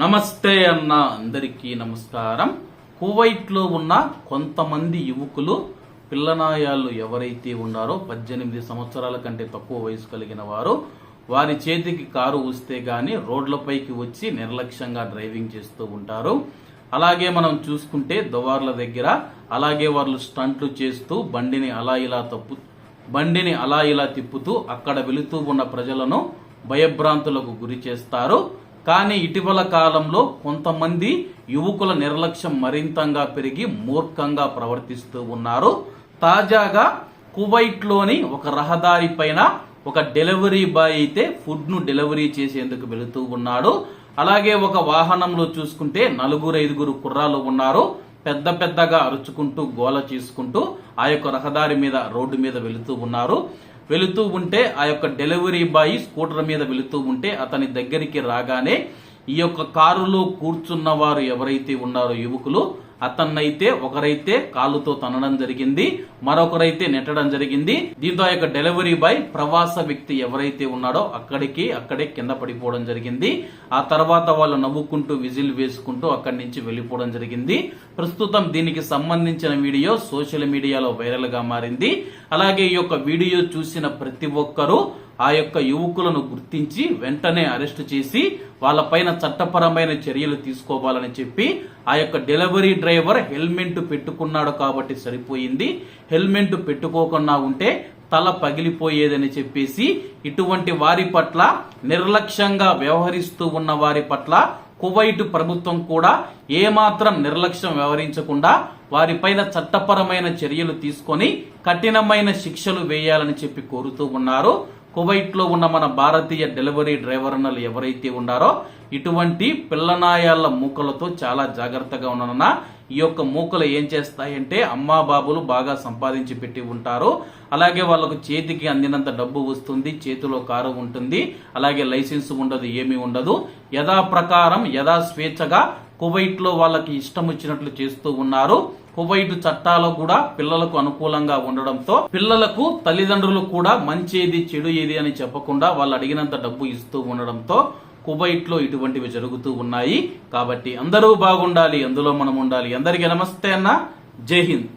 నమస్తే అన్న అందరికీ నమస్కారం. కువైట్లో ఉన్న కొంతమంది యువకులు పిల్లనాయాలు ఎవరైతే ఉన్నారో పద్దెనిమిది సంవత్సరాల కంటే తక్కువ వయసు కలిగిన వారు వారి చేతికి కారు వస్తే గాని రోడ్లపైకి వచ్చి నిర్లక్ష్యంగా డ్రైవింగ్ చేస్తూ ఉంటారు. అలాగే మనం చూసుకుంటే దువార్ల దగ్గర అలాగే వాళ్ళు స్టంట్లు చేస్తూ బండిని అలా ఇలా తప్పు బండిని అలా ఇలా తిప్పుతూ అక్కడ వెళుతూ ఉన్న ప్రజలను భయభ్రాంతులకు గురి చేస్తారు. కానీ ఇటీవల కాలంలో కొంతమంది యువకుల నిర్లక్ష్యం మరింతంగా పెరిగి మూర్ఖంగా ప్రవర్తిస్తూ ఉన్నారు. తాజాగా కువైట్లోని ఒక రహదారి పైన ఒక డెలివరీ బాయ్ అయితే ఫుడ్ను డెలివరీ చేసేందుకు వెళుతూ ఉన్నాడు. అలాగే ఒక వాహనంలో చూసుకుంటే నలుగురు ఐదుగురు కుర్రాలు ఉన్నారు. పెద్ద పెద్దగా అరుచుకుంటూ గోల చేసుకుంటూ ఆ యొక్క రహదారి మీద రోడ్డు మీద వెళుతూ ఉన్నారు. వెళుతూ ఉంటే ఆ యొక్క డెలివరీ బాయ్ స్కూటర్ మీద వెళుతూ ఉంటే అతని దగ్గరికి రాగానే ఈ యొక్క కారులో కూర్చున్న వారు ఎవరైతే ఉన్నారో యువకులు అతన్నైతే ఒకరైతే కాలుతో తనడం జరిగింది మరొకరైతే నెట్టడం జరిగింది. దీంతో ఆ యొక్క డెలివరీ బాయ్ ప్రవాస వ్యక్తి ఎవరైతే ఉన్నాడో అక్కడికి అక్కడే కింద పడిపోవడం జరిగింది. ఆ తర్వాత వాళ్ళు నవ్వుకుంటూ విజిల్ వేసుకుంటూ అక్కడి నుంచి వెళ్ళిపోవడం జరిగింది. ప్రస్తుతం దీనికి సంబంధించిన వీడియో సోషల్ మీడియాలో వైరల్గా మారింది. అలాగే ఈ యొక్క వీడియో చూసిన ప్రతి ఒక్కరూ ఆ యొక్క యువకులను గుర్తించి వెంటనే అరెస్ట్ చేసి వాళ్ళపైన చట్టపరమైన చర్యలు తీసుకోవాలని చెప్పి ఆ యొక్క డెలివరీ డ్రైవర్ హెల్మెట్ పెట్టుకున్నాడు కాబట్టి సరిపోయింది. హెల్మెట్ పెట్టుకోకుండా ఉంటే తల పగిలిపోయేదని చెప్పేసి ఇటువంటి వారి పట్ల నిర్లక్ష్యంగా వ్యవహరిస్తూ ఉన్న వారి పట్ల కువైట్ ప్రభుత్వం కూడా ఏమాత్రం నిర్లక్ష్యం వ్యవహరించకుండా వారిపైన చట్టపరమైన చర్యలు తీసుకొని కఠినమైన శిక్షలు వేయాలని చెప్పి కోరుతూ ఉన్నారు. కువైట్లో ఉన్న మన భారతీయ డెలివరీ డ్రైవర్నలు ఎవరైతే ఉన్నారో ఇటువంటి పిల్లనాయాల మూకలతో చాలా జాగ్రత్తగా ఉన్న ఈ యొక్క మూకలు ఏం చేస్తాయంటే అమ్మా బాబులు బాగా సంపాదించి పెట్టి ఉంటారు. అలాగే వాళ్ళకు చేతికి అందినంత డబ్బు వస్తుంది చేతిలో కారు ఉంటుంది అలాగే లైసెన్స్ ఉండదు ఏమీ ఉండదు. యథా ప్రకారం యథా స్వేచ్ఛగా కువైట్లో వాళ్ళకి ఇష్టం వచ్చినట్లు చేస్తూ ఉన్నారు. కువైట్ చట్టాలు కూడా పిల్లలకు అనుకూలంగా ఉండడంతో పిల్లలకు తల్లిదండ్రులు కూడా మంచి ఏది చెడు ఏది అని చెప్పకుండా వాళ్ళు అడిగినంత డబ్బు ఇస్తూ ఉండడంతో కువైట్లో ఇటువంటివి జరుగుతూ ఉన్నాయి. కాబట్టి అందరూ బాగుండాలి అందులో మనం ఉండాలి. అందరికీ నమస్తే అన్న. జై హింద్.